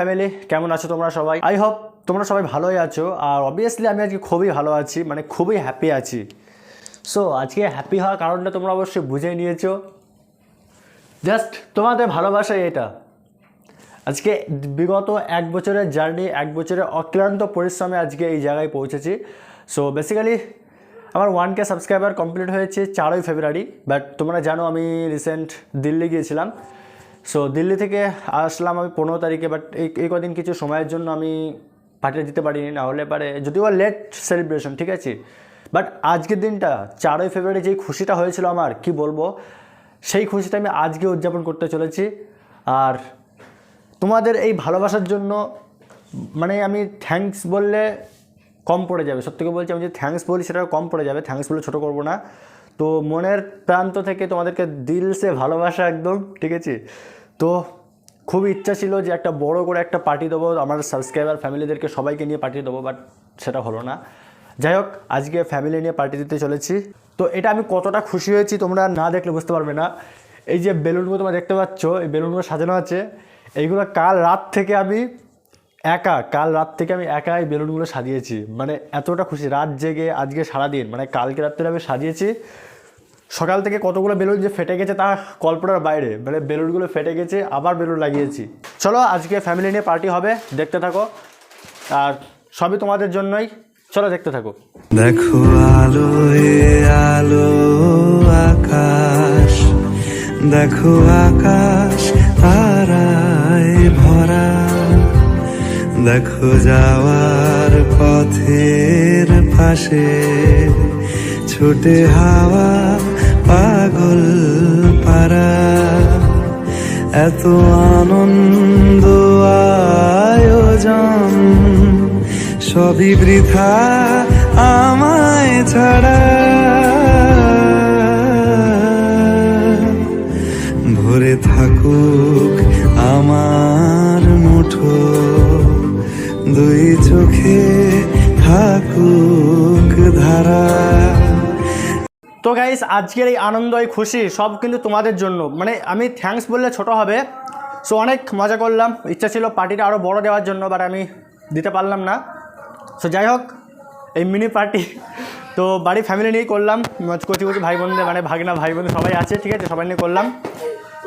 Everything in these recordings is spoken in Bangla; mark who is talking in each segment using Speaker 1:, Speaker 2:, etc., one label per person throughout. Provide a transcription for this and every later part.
Speaker 1: ফ্যামিলি কেমন আছো তোমরা সবাই? আই হোপ তোমরা সবাই ভালোই আছো, আর অবভিয়াসলি আমি আজকে খুবই ভালো আছি মানে খুবই হ্যাপি আছি। সো আজকে হ্যাপি হওয়ার কারণটা তোমরা অবশ্যই বুঝে নিয়েছো। জাস্ট তোমাদের ভালোবাসাই এটা। আজকে বিগত এক বছরের জার্নি এক বছরের অক্লান্ত পরিশ্রমে আজকে এই জায়গায় পৌঁছেছি। সো বেসিক্যালি আমার ওয়ান কে সাবস্ক্রাইবার কমপ্লিট হয়েছে চারই ফেব্রুয়ারি বাট তোমরা জানো আমি রিসেন্ট দিল্লি গিয়েছিলাম। সো দিল্লি থেকে আসলাম আমি পনেরো তারিখে বাট এই কদিন কিছু সময়ের জন্য আমি পাঠিয়ে দিতে পারিনি। না হলে পারে, যদিও লেট সেলিব্রেশন ঠিক আছে? বাট আজকের দিনটা, চারই ফেব্রুয়ারি যেই খুশিটা হয়েছিল আমার, কি বলব? সেই খুশিটা আমি আজকে উদযাপন করতে চলেছি। আর তোমাদের এই ভালোবাসার জন্য মানে আমি থ্যাঙ্কস বললে কম পড়ে যাবে। সত্যিকে বলছি, আমি যে থ্যাঙ্কস বলি সেটা কম পড়ে যাবে। থ্যাঙ্কস বলে ছোটো করব না। তো মনের প্রান্ত থেকে তোমাদেরকে দিল সে ভালোবাসা একদম, ঠিক আছে? তো খুব ইচ্ছা ছিল যে একটা বড় করে একটা পার্টি দেবো, আমার সাবস্ক্রাইবার ফ্যামিলিদেরকে সবাইকে নিয়ে পার্টি দেবো বাট সেটা হলো না। যাই হোক, আজকে ফ্যামিলি নিয়ে পার্টি দিতে চলেছি। তো এটা আমি কতটা খুশি হয়েছি তোমরা না দেখলে বুঝতে পারবে না। এই যে বেলুনগুলো তোমরা দেখতে পাচ্ছ, এই বেলুনগুলো সাজানো আছে। এইগুলো কাল রাত থেকে আমি একা, কাল রাত থেকে আমি একা এই বেলুনগুলো সাজিয়েছি। মানে এতটা খুশি, রাত জেগে আজকে সারাদিন মানে কালকে রাত্রে আমি সাজিয়েছি। সকাল থেকে কতগুলো বেলুন যে ফেটে গেছে তা কল্পনার বাইরে। মানে বেলুনগুলো ফেটে গেছে, আবার বেলুন লাগিয়েছি। চলো, আজকে ফ্যামিলি নিয়ে পার্টি হবে, দেখতে থাকো। আর সবই তোমাদের জন্যই। চলো, দেখতে থাকো।
Speaker 2: দেখো আলো আলো, আকাশ। দেখো আকাশ ভরা। দেখো যাওয়ার পথের পাশে, ছুটে হাওয়া পাগল পারা এত আনন্দ আয়োজন, সবই বৃথা আমায় ছাড়া। ভরে থাকুক আমার মুঠো, দুই চোখে থাকুক ধারা।
Speaker 1: তো গাইস আজকের এই আনন্দ এই খুশি, সব কিন্তু তোমাদের জন্য। মানে আমি থ্যাঙ্কস বললে ছোট হবে। সো অনেক মজা করলাম। ইচ্ছা ছিল পার্টিটা আরও বড় দেওয়ার জন্য বাট আমি দিতে পারলাম না। সো যাই হোক, এই মিনি পার্টি তো বাড়ি ফ্যামিলি নিয়েই করলাম। কচি কচি ভাই বোনদের মানে ভাগনা ভাই বোন সবাই আছে, ঠিক আছে? সবাই নিয়ে করলাম।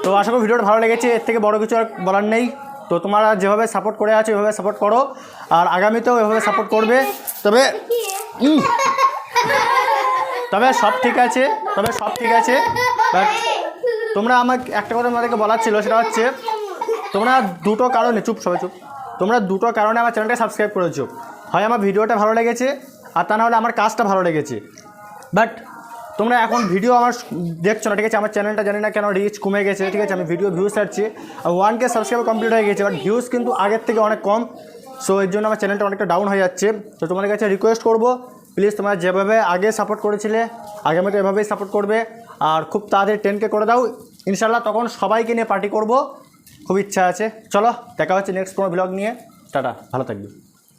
Speaker 1: তো আশা করি ভিডিওটা ভালো লেগেছে। এর থেকে বড় কিছু আর বলার নেই। তো তোমরা যেভাবে সাপোর্ট করে আছো, এভাবে সাপোর্ট করো। আর আগামীতেও এভাবে সাপোর্ট করবে। তবে তবে সব ঠিক আছে, তবে সব ঠিক আছে বাট তোমরা আমাকে, একটা কথা তোমাদেরকে বলার ছিল, সেটা হচ্ছে তোমরা দুটো কারণে, চুপ সবাই, চুপ। তোমরা দুটো কারণে আমার চ্যানেলটা সাবস্ক্রাইব করেছ। হয় আমার ভিডিওটা ভালো লেগেছে, আর তা নাহলে আমার কাজটা ভালো লেগেছে। বাট তোমরা এখন ভিডিও আমার দেখছ না, ঠিক আছে? আমার চ্যানেলটা জানি না কেন রিচ কমে গেছে, ঠিক আছে? আমি ভিডিও ভিউজ ছাড়ছি, আর ওয়ান কে সাবস্ক্রাইব কমপ্লিট হয়ে গেছে বাট ভিউজ কিন্তু আগের থেকে অনেক কম সো এর জন্য আমার চ্যানেলটা অনেকটা ডাউন হয়ে যাচ্ছে। তো তোমাদের কাছে রিকোয়েস্ট করব প্লিজ তোমরা যেভাবে আগে সাপোর্ট করেছিলে, আগে আগামীতে এভাবেই সাপোর্ট করবে। আর খুব তাড়াতাড়ি টেনকে করে দাও। ইনশাল্লাহ তখন সবাইকে নিয়ে পার্টি করব। খুব ইচ্ছা আছে। চলো, দেখা হচ্ছে নেক্সট কোনো ব্লগ নিয়ে। টাটা, ভালো থাকবে।